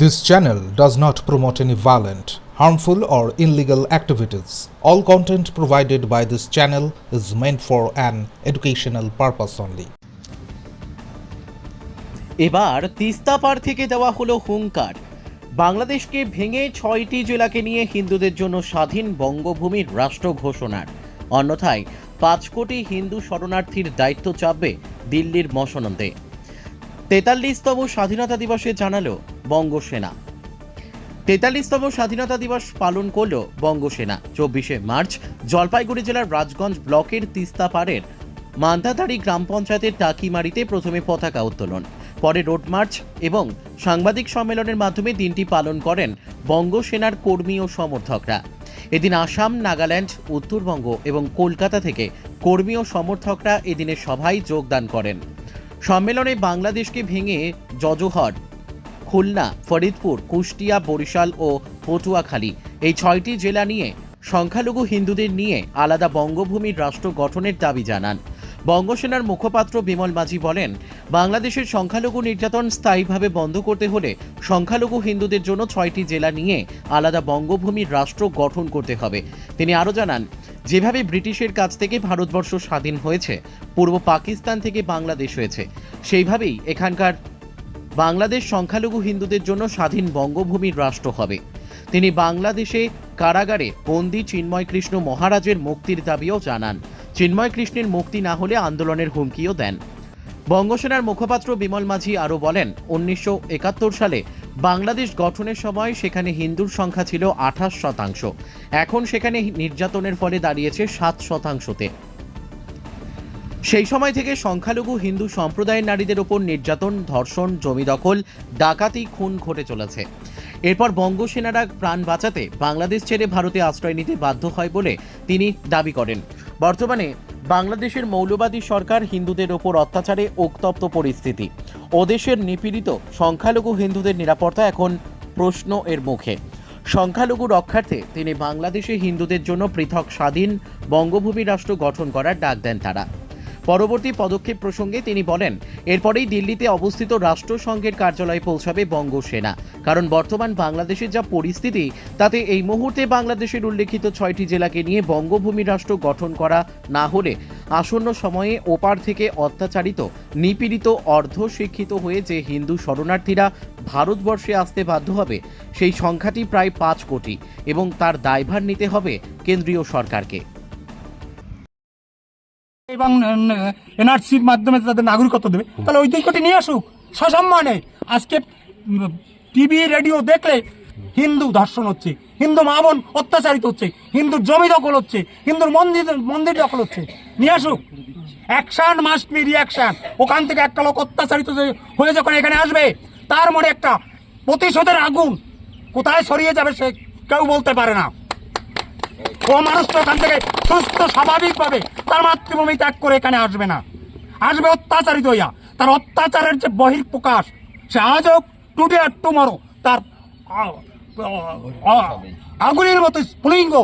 This channel does not promote any violent, harmful, or illegal activities. All content provided by this channel is meant for an educational purpose only. এবার তিস্তা পার থেকে দেওয়া হলো হুঙ্কার বাংলাদেশকে ভেঙে ছয়টি জেলাকে নিয়ে হিন্দুদের জন্য স্বাধীন বঙ্গভূমির রাষ্ট্র ঘোষণার অন্যথায় পাঁচ কোটি হিন্দু শরণার্থীর দায়িত্ব চাপবে দিল্লির মসনন্দে তেতাল্লিশতম স্বাধীনতা দিবসে জানালো বঙ্গসেনা। তেতাল্লিশতম স্বাধীনতা দিবস পালন করল বঙ্গসেনা। চব্বিশে মার্চ জলপাইগুড়ি জেলার রাজগঞ্জ ব্লকের তিস্তা পাড়ের মান্দাতারি গ্রাম পঞ্চায়েতের টাকিমারিতে প্রথমে পতাকা উত্তোলন। পরে রোড মার্চ এবং সাংবাদিক সম্মেলনের মাধ্যমে দিনটি পালন করেন বঙ্গসেনার কর্মী ও সমর্থকরা। এদিন আসাম, নাগাল্যান্ড, উত্তরবঙ্গ এবং কলকাতা থেকে কর্মী ও সমর্থকরা এদিনের সভায় যোগদান করেন। সম্মেলনে বাংলাদেশকে ভেঙে জজহর খুলনা, ফরিদপুর, কুষ্টিয়া, বরিশাল ও পটুয়াখালী। এই ছয়টি জেলা নিয়ে সংখ্যালঘু হিন্দুদের নিয়ে আলাদা বঙ্গভূমির রাষ্ট্র গঠনের দাবি জানান। বঙ্গসেনার মুখপাত্র বিমল মাঝি বলেন, বাংলাদেশের সংখ্যালঘু নির্যাতন স্থায়ীভাবে বন্ধ করতে হলে সংখ্যালঘু হিন্দুদের জন্য ছয়টি জেলা নিয়ে আলাদা বঙ্গভূমির রাষ্ট্র গঠন করতে হবে। তিনি আরও জানান, যেভাবে ব্রিটিশের কাছ থেকে ভারতবর্ষ স্বাধীন হয়েছে, পূর্ব পাকিস্তান থেকে বাংলাদেশ হয়েছে, সেইভাবেই এখানকার বাংলাদেশ সংখ্যালঘু হিন্দুদের জন্য স্বাধীন বঙ্গভূমির রাষ্ট্র হবে। তিনি বাংলাদেশে কারাগারে বন্দি চিন্ময় কৃষ্ণ মহারাজের মুক্তির দাবিও জানান। চিন্ময় কৃষ্ণের মুক্তি না হলে আন্দোলনের হুমকিও দেন। বঙ্গসেনার মুখপাত্র বিমল মাঝি আরও বলেন, উনিশশো একাত্তর সালে বাংলাদেশ গঠনের সময় সেখানে হিন্দুর সংখ্যা ছিল আঠাশ শতাংশ। এখন সেখানে নির্যাতনের ফলে দাঁড়িয়েছে সাত শতাংশতে। সেই সময় থেকে সংখ্যালঘু হিন্দু সম্প্রদায়ের নারীদের ওপর নির্যাতন, ধর্ষণ, জমি দখল, ডাকাতি, খুন ঘটে চলেছে। এরপর বঙ্গসেনারা প্রাণ বাঁচাতে বাংলাদেশ ছেড়ে ভারতে আশ্রয় নিতে বাধ্য হয় বলে তিনি দাবি করেন। বর্তমানে বাংলাদেশের মৌলবাদী সরকার হিন্দুদের ওপর অত্যাচারে উত্তপ্ত পরিস্থিতি। ওদেশের নিপীড়িত সংখ্যালঘু হিন্দুদের নিরাপত্তা এখন প্রশ্ন এর মুখে। সংখ্যালঘু রক্ষার্থে তিনি বাংলাদেশে হিন্দুদের জন্য পৃথক স্বাধীন বঙ্গভূমি রাষ্ট্র গঠন করার ডাক দেন তারা। পরবর্তী পদক্ষেপ প্রসঙ্গে তিনি বলেন, এরপরেই দিল্লিতে অবস্থিত রাষ্ট্রসংঘের কার্যালয়ে পৌঁছাবে বঙ্গসেনা। কারণ বর্তমান বাংলাদেশের যা পরিস্থিতি, তাতে এই মুহূর্তে বাংলাদেশের উল্লেখিত ছয়টি জেলাকে নিয়ে বঙ্গভূমি রাষ্ট্র গঠন করা না হলে আসন্ন সময়ে ওপার থেকে অত্যাচারিত, নিপীড়িত অর্ধ শিক্ষিত হয়ে যে হিন্দু শরণার্থীরা ভারতবর্ষে আসতে বাধ্য হবে, সেই সংখ্যাটি প্রায় পাঁচ কোটি এবং তার দায়ভার নিতে হবে কেন্দ্রীয় সরকারকে। এবং এনআরসির মাধ্যমে তাদের নাগরিকত্ব দেবে। তাহলে ওই দিকটি নিয়ে আসুক। সসম্মানে আজকে টিভি রেডিও দেখলে হিন্দু ধর্ষণ হচ্ছে হিন্দু মা বোন অত্যাচারিত হচ্ছে হিন্দুর জমি দখল হচ্ছে হিন্দুর মন্দির মন্দির দখল হচ্ছে। নিয়ে আসুক। অ্যাকশন মাস্ট বি রিয়াকশন ওখান থেকে একটা লোক অত্যাচারিত হয়ে যখন এখানে আসবে তার মনে একটা প্রতিশোধের আগুন কোথায় সরিয়ে যাবে সে কেউ বলতে পারে না। ও মানুষ তো ওখান থেকে সুস্থ স্বাভাবিকভাবে তার মাতৃভূমি ত্যাগ করে এখানে আসবে না। আসবে অত্যাচারিত হইয়া। তার অত্যাচারের যে বহির প্রকাশ সে আজও টুডে আর টুমরো তার আগুনের মতো স্ফুলিঙ্গ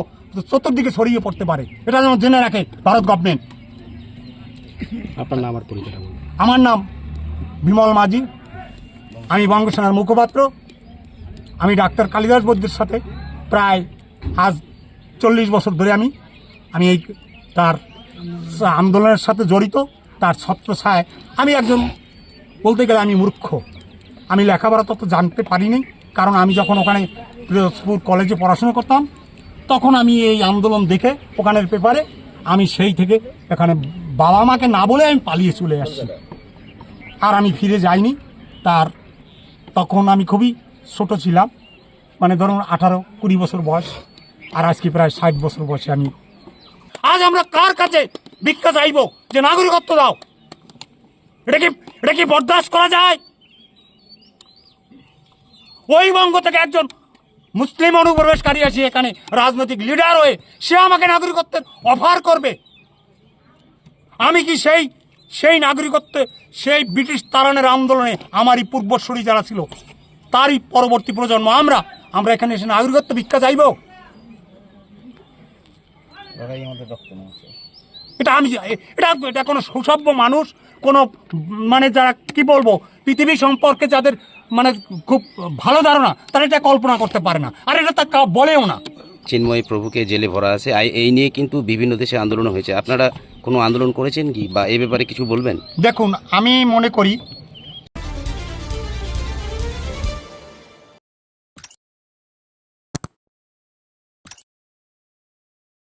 চতুর্দিকে ছড়িয়ে পড়তে পারে। এটা যেন জেনে রাখে ভারত গভর্নমেন্ট। আপনার নাম আর পরিচয়টা বলুন। আমার নাম বিমল মাঝি। আমি বঙ্গসেনার মুখপাত্র। আমি ডাক্তার কালিদাস বৈদ্যের সাথে প্রায় আজ চল্লিশ বছর ধরে আমি আমি এই তার আন্দোলনের সাথে জড়িত, তার ছত্র ছত্রছায় আমি একজন, বলতে গেলে আমি মূর্খ। আমি লেখাপড়া তত জানতে পারিনি, কারণ আমি যখন ওখানে পিরোজপুর কলেজে পড়াশোনা করতাম, তখন আমি এই আন্দোলন দেখে ওখানের পেপারে আমি সেই থেকে এখানে বাবা মাকে না বলে আমি পালিয়ে চলে আসছি। আর আমি ফিরে যাইনি। তার তখন আমি খুবই ছোট ছিলাম মানে ধরুন আঠারো কুড়ি বছর বয়স। আর আজকে প্রায় ষাট বছর বয়সে আমি আজ আমরা কার কাছে ভিক্ষা চাইব? যে নাগরিকত্ব দাও। এটা কি এটা কি বরদাস্ত করা যায়? ওই বঙ্গ থেকে একজন মুসলিম অনুপ্রবেশকারী আছে এখানে রাজনৈতিক লিডার হয়ে সে আমাকে নাগরিকত্বের অফার করবে। আমি কি সেই সেই নাগরিকত্বে, সেই ব্রিটিশ তারানের আন্দোলনে আমারই পূর্বসূরি যারা ছিল, তারই পরবর্তী প্রজন্ম আমরা আমরা এখানে এসে নাগরিকত্ব ভিক্ষা চাইব? এটা আমি এটা এটা কোনো সুসভ্য মানুষ কোনো মানে যারা কি বলব পৃথিবী সম্পর্কে যাদের মানে খুব ভালো ধারণা তারা এটা কল্পনা করতে পারে না। আর এটা তা কা- বলেও না। চিন্ময় প্রভুকে জেলে ভরা আছে। এই নিয়ে কিন্তু বিভিন্ন দেশে আন্দোলন হয়েছে। আপনারা কোনো আন্দোলন করেছেন কি? বা এই ব্যাপারে কিছু বলবেন? দেখুন আমি মনে করি